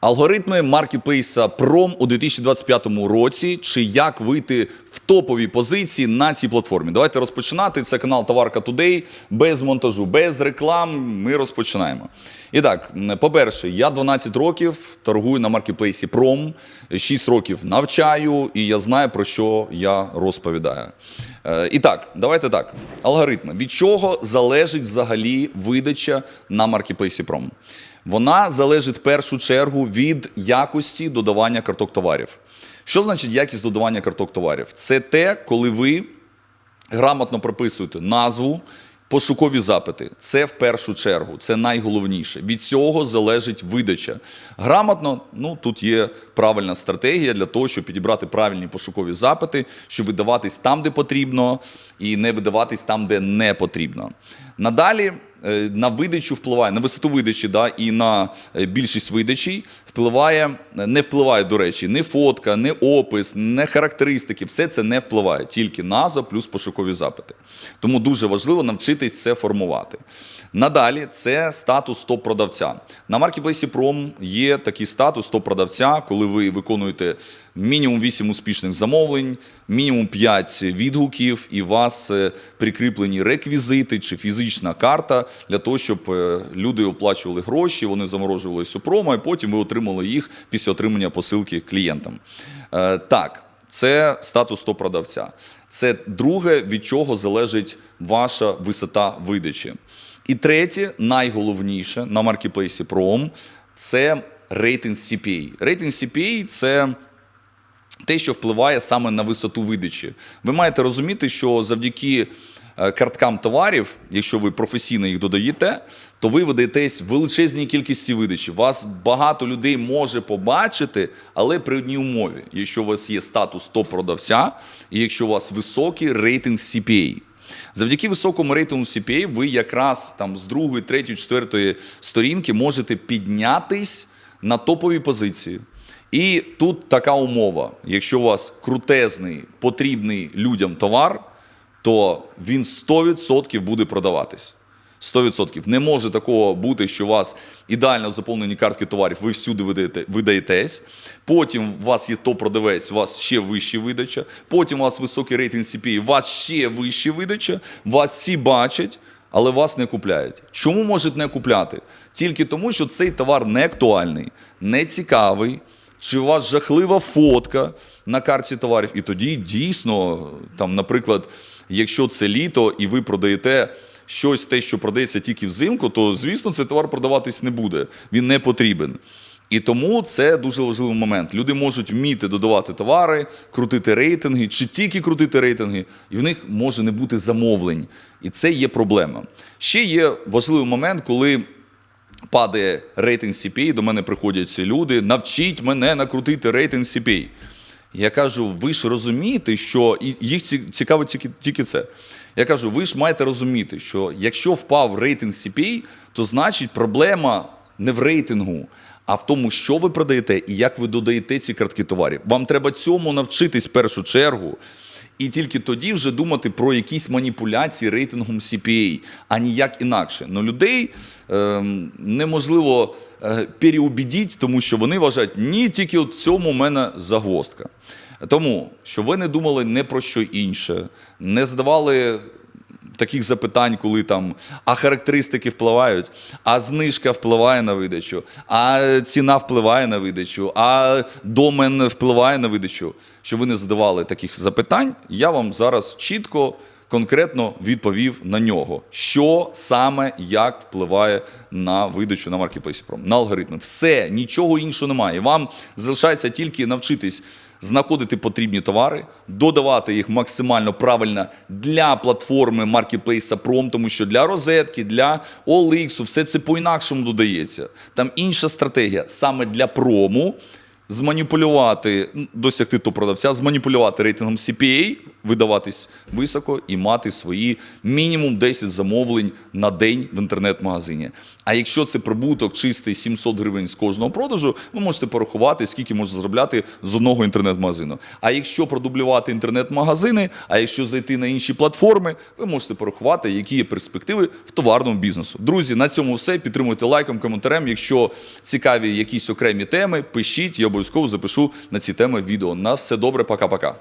Алгоритми маркетплейса Prom у 2025 році, чи як вийти в топові позиції на цій платформі. Давайте розпочинати. Це канал Товарка Today, без монтажу, без реклам. Ми розпочинаємо. І так, по-перше, я 12 років торгую на маркетплейсі Prom, 6 років навчаю, і я знаю, про що я розповідаю. Е, І так, давайте так. Алгоритми. Від чого залежить взагалі видача на маркетплейсі Prom? Вона залежить в першу чергу від якості додавання карток товарів. Що значить якість додавання карток товарів? Це те, коли ви грамотно прописуєте назву, пошукові запити. Це в першу чергу, це найголовніше. Від цього залежить видача. Грамотно, ну тут є правильна стратегія для того, щоб підібрати правильні пошукові запити, щоб видаватись там, де потрібно, і не видаватись там, де не потрібно. Надалі. Е, На видачу впливає на висоту видачі, да, і на е, більшість видачі впливає, не впливає, до речі, не фотка, не опис, не характеристики. Все це не впливає, тільки назва плюс пошукові запити. Тому дуже важливо навчитись це формувати. Надалі це статус топ-продавця. На маркетплейсі Prom є такий статус топ-продавця, коли ви виконуєте мінімум 8 успішних замовлень, мінімум 5 відгуків, і у вас е, прикріплені реквізити чи фізична карта для того, щоб е, люди оплачували гроші, вони заморожувалися у промо, і потім ви отримали їх після отримання посилки клієнтам. Е, Так, це статус топ-продавця. Це друге, від чого залежить ваша висота видачі. І третє, найголовніше на маркетплейсі Prom – це рейтинг CPA. Рейтинг CPA – це те, що впливає саме на висоту видачі. Ви маєте розуміти, що завдяки е, карткам товарів, якщо ви професійно їх додаєте, то ви видаєтесь в величезній кількості видачі. Вас багато людей може побачити, але при одній умові, якщо у вас є статус топ-продавця, і якщо у вас високий рейтинг CPA. Завдяки високому рейтингу CPA ви якраз там з другої, третьої, четвертої сторінки можете піднятись на топові позиції. І тут така умова: якщо у вас крутезний, потрібний людям товар, то він 100% буде продаватись. 100%. Не може такого бути, що у вас ідеально заповнені картки товарів, ви всюди видаєте, видаєтесь. Потім у вас є топ-продавець, у вас ще вища видача. Потім у вас високий рейтинг CPA, у вас ще вища видача, вас всі бачать, але вас не купляють. Чому можуть не купляти? Тільки тому, що цей товар не актуальний, не цікавий. Чи у вас жахлива фотка на карті товарів? І тоді дійсно, там, наприклад, якщо це літо і ви продаєте щось, те, що продається тільки взимку, то звісно цей товар продаватись не буде. Він не потрібен. І тому це дуже важливий момент. Люди можуть вміти додавати товари, крутити рейтинги, чи тільки крутити рейтинги, і в них може не бути замовлень. І це є проблема. Ще є важливий момент, коли падає рейтинг CPA, до мене приходять ці люди, навчіть мене накрутити рейтинг CPA. Я кажу, ви ж розумієте, що і їх ці- цікавить тільки, тільки це. Я кажу, ви ж маєте розуміти, що якщо впав рейтинг CPA, то значить проблема не в рейтингу, а в тому, що ви продаєте і як ви додаєте ці картки товарів. Вам треба цьому навчитись в першу чергу. І тільки тоді вже думати про якісь маніпуляції рейтингом CPA, а ніяк інакше. Ну людей ем, неможливо е, переубідіть, тому що вони вважають, ні, тільки в цьому в мене загвоздка. Тому, що ви не думали не про що інше, не задавали таких запитань, коли там а характеристики впливають, а знижка впливає на видачу, а ціна впливає на видачу, а домен впливає на видачу. Що ви не задавали таких запитань, я вам зараз чітко. Конкретно відповів на нього, що саме як впливає на видачу на маркетплейсі Пром, на алгоритми. Все, нічого іншого немає. Вам залишається тільки навчитись знаходити потрібні товари, додавати їх максимально правильно для платформи маркетплейса Пром, тому що для розетки, для OLX все це по-інакшому додається. Там інша стратегія. Саме для прому зманіпулювати, досягти топ-продавця, зманіпулювати рейтингом CPA, видаватись високо і мати свої мінімум 10 замовлень на день в інтернет-магазині. А якщо це прибуток чистий 700 гривень з кожного продажу, ви можете порахувати, скільки можна заробляти з одного інтернет-магазину. А якщо продублювати інтернет-магазини, а якщо зайти на інші платформи, ви можете порахувати, які є перспективи в товарному бізнесу. Друзі, на цьому все. Підтримуйте лайком, коментарем. Якщо цікаві якісь окремі теми, пишіть, я обов'язково запишу на ці теми відео. На все добре, пока-пока.